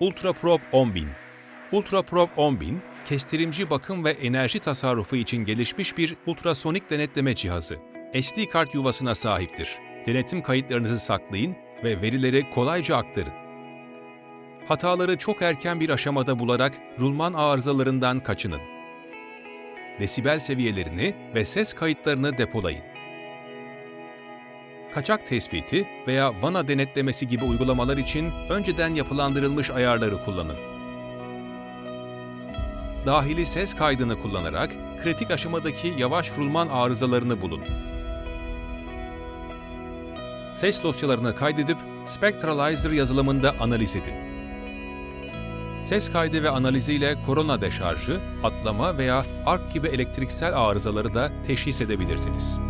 UltraProbe 10000 UltraProbe 10000, kestirimci bakım ve enerji tasarrufu için gelişmiş bir ultrasonik denetleme cihazı. SD kart yuvasına sahiptir. Denetim kayıtlarınızı saklayın ve verileri kolayca aktarın. Hataları çok erken bir aşamada bularak rulman arızalarından kaçının. Desibel seviyelerini ve ses kayıtlarını depolayın. Kaçak tespiti veya vana denetlemesi gibi uygulamalar için önceden yapılandırılmış ayarları kullanın. Dahili ses kaydını kullanarak kritik aşamadaki yavaş rulman arızalarını bulun. Ses dosyalarını kaydedip Spectralizer yazılımında analiz edin. Ses kaydı ve analiziyle korona deşarjı, atlama veya ark gibi elektriksel arızaları da teşhis edebilirsiniz.